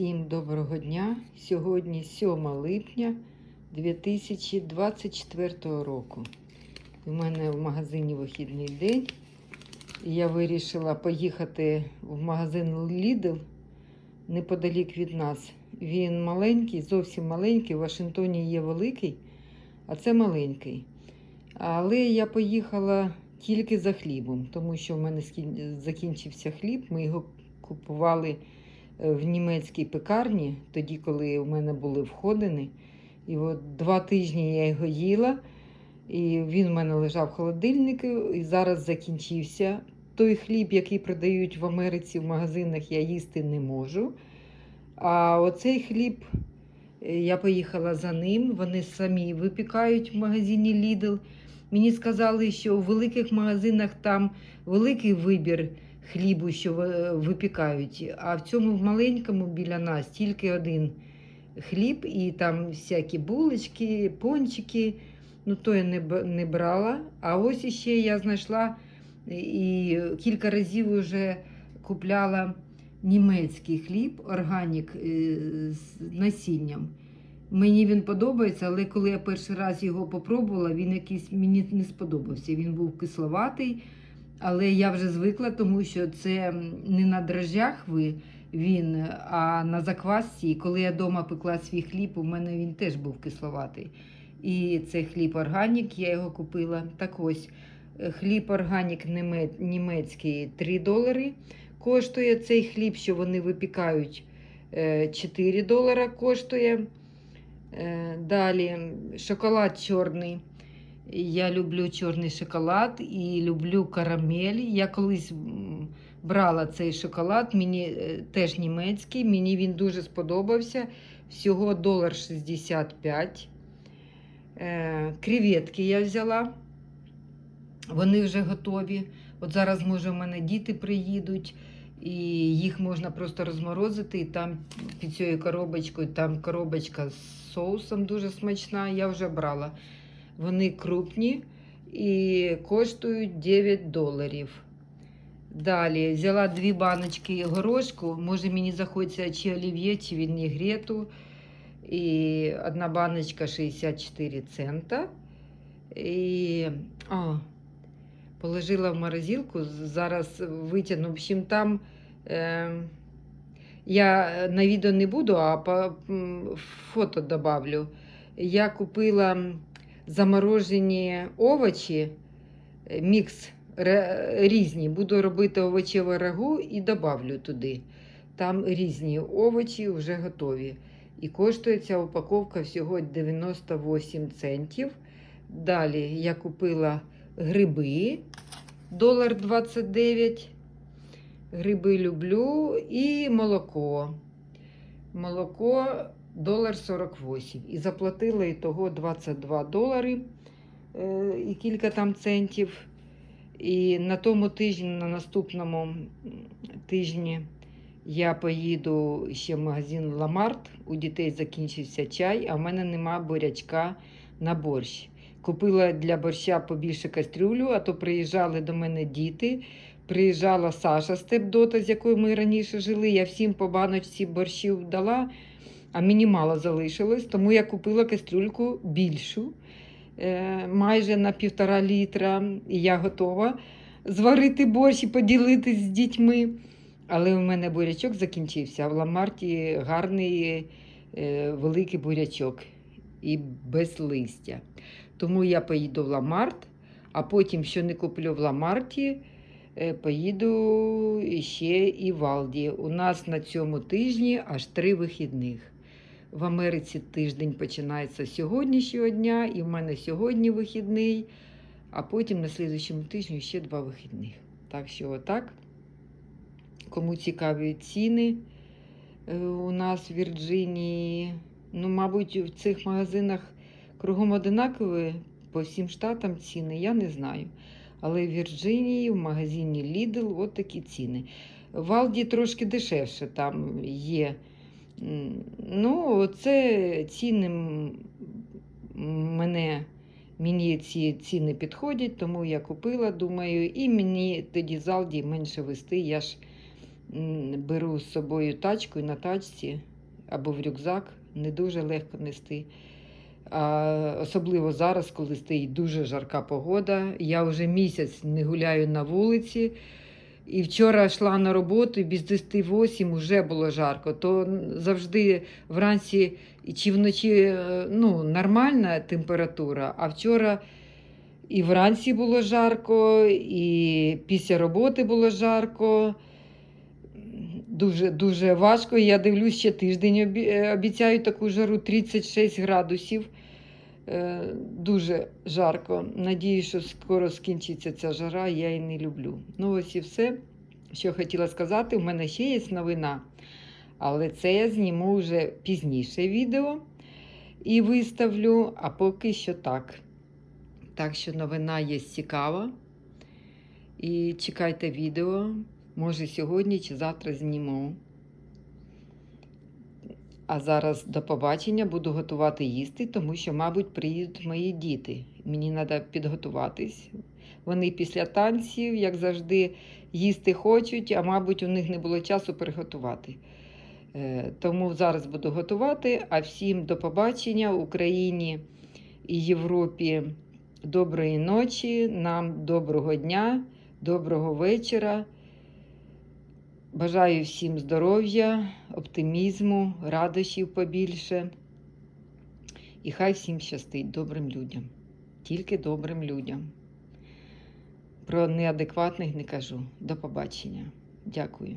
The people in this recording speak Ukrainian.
Всім доброго дня. Сьогодні 7 липня 2024 року. У мене в магазині вихідний день. І я вирішила поїхати в магазин Lidl неподалік від нас. Він маленький, зовсім маленький. В Вашингтоні є великий, а це маленький. Але я поїхала тільки за хлібом, тому що в мене закінчився хліб. Ми його купували в німецькій пекарні, тоді, коли у мене були входини. І от два тижні я його їла, і він в мене лежав в холодильнику, і зараз закінчився. Той хліб, який продають в Америці в магазинах, я їсти не можу. А оцей хліб, е, я поїхала за ним. Вони самі випікають в магазині Lidl. Мені сказали, що у великих магазинах там великий вибір хлібу, що випікають. А в цьому маленькому біля нас тільки один хліб, і там всякі булочки, пончики. Ну, то я не, брала. А ось іще я знайшла і кілька разів вже купляла німецький хліб, органік е, з насінням. Мені він подобається, але коли я перший раз його попробувала, він якийсь мені не сподобався. Він був кисловатий, але я вже звикла, тому що це не на дрожжах ви, він, а на заквасці. Коли я вдома пекла свій хліб, у мене він теж був кисловатий. І це хліб органік, я його купила. Так ось, е, хліб органік німецький 3 долари коштує. Цей хліб, що вони випікають, е, 4 долара коштує. Е, Далі шоколад чорний. Я люблю чорний шоколад і люблю карамель. Я колись брала цей шоколад, мені е, теж німецький, мені він дуже сподобався. Всього долар 65. Е, Креветки я взяла. Вони вже готові. От зараз, може, у мене діти приїдуть, і їх можна просто розморозити. І там під цією коробочкою, там коробочка з соусом дуже смачна. Я вже брала. Вони крупні і коштують 9 доларів. Далі взяла дві баночки горошку. Може, мені захочеться чи олів'є, чи вінігрету. І одна баночка 64 цента. І о, положила в морозилку. Зараз витягну. В общем, там е, я на відео не буду, а по фото добавлю. Я купила заморожені овочі, е, мікс різні. Буду робити овочеве рагу і добавлю туди. Там різні овочі вже готові. І коштує ця упаковка всього 98 центів. Далі я купила гриби, долар 29. Гриби люблю і молоко. Молоко долар 48. І заплатила і того 22 долари е, і кілька там центів. І на тому тижні, на наступному тижні я поїду ще в магазин Ламарт. У дітей закінчився чай, а в мене нема бурячка на борщ. Купила для борща побільше кастрюлю, а то приїжджали до мене діти. Приїжджала Саша Степдота, з якою ми раніше жили. Я всім по баночці борщів дала, а мені мало залишилось, тому я купила кастрюльку більшу, е, майже на півтора літра. І я готова зварити борщ і поділитись з дітьми. Але у мене бурячок закінчився, а в Ламарті гарний е, великий бурячок і без листя. Тому я поїду в Ламарт, а потім, що не куплю в Ламарті, е, поїду ще і в Алді. У нас на цьому тижні аж три вихідних. В Америці тиждень починається з сьогоднішнього дня, і в мене сьогодні вихідний, а потім на слідчому тижні ще два вихідних. Так що отак. Кому цікаві ціни е, у нас в Вірджинії. Ну, мабуть, в цих магазинах кругом одинакові по всім штатам ціни, я не знаю. Але в Вірджинії, в магазині Lidl, от такі ціни. В Алді трошки дешевше там є. Ну, це ціни мене. Мені ці ціни підходять, тому я купила, думаю, і мені тоді з Алді менше вести. Я ж беру з собою тачку на тачці або в рюкзак не дуже легко нести. А особливо зараз, коли стоїть дуже жарка погода. Я вже місяць не гуляю на вулиці. І вчора йшла на роботу, і без 10 вже було жарко. То завжди вранці чи вночі е, ну, нормальна температура, а вчора і вранці було жарко, і після роботи було жарко. Дуже, дуже важко. Я дивлюсь, ще тиждень е, обіцяю таку жару 36 градусів. Е, Дуже жарко. Надію, що скоро скінчиться ця жара, я її не люблю. Ну, ось і все, що хотіла сказати. У мене ще є новина, але це я зніму вже пізніше відео і виставлю, а поки що так. Так що новина є цікава. І чекайте відео. Може, сьогодні чи завтра зніму. А зараз до побачення буду готувати їсти, тому що, мабуть, приїдуть мої діти. Мені треба підготуватись. Вони після танців, як завжди, їсти хочуть, а мабуть, у них не було часу приготувати. Е, Тому зараз буду готувати. А всім до побачення Україні і Європі. Доброї ночі, нам доброго дня, доброго вечора. Бажаю всім здоров'я, оптимізму, радощів побільше. І хай всім щастить добрим людям. Тільки добрим людям. Про неадекватних не кажу. До побачення. Дякую.